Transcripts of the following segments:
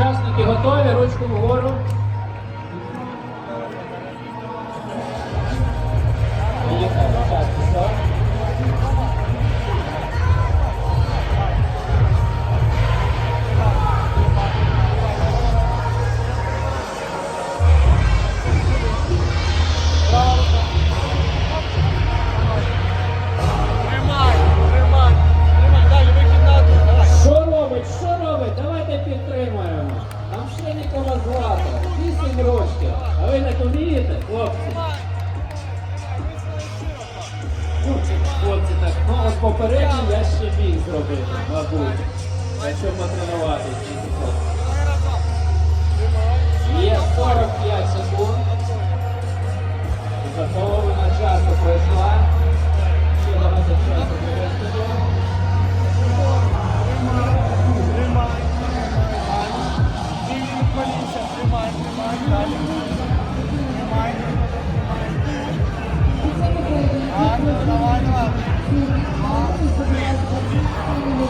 Учасники готові, ручку вгору. Рочків. А ви не вмієте, хлопці? Хлопці так, ну от попередньо я ще міг зробити, мабуть. Якщо потренуватися. Є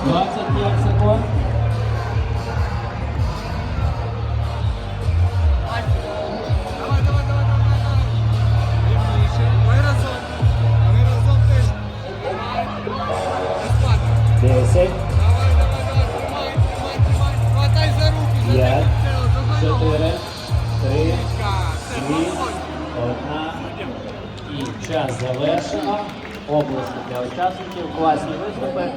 25 секунд. Давай, давай, давай, давай, давай. Рівніше. Ми разом. А ми разом теж. Розпад. 10, Давай, давай, давай, тримай, тримай, тримай. Хватай за руки, за П'ять, такі І час завершено. Область для учасників. Класні виступи.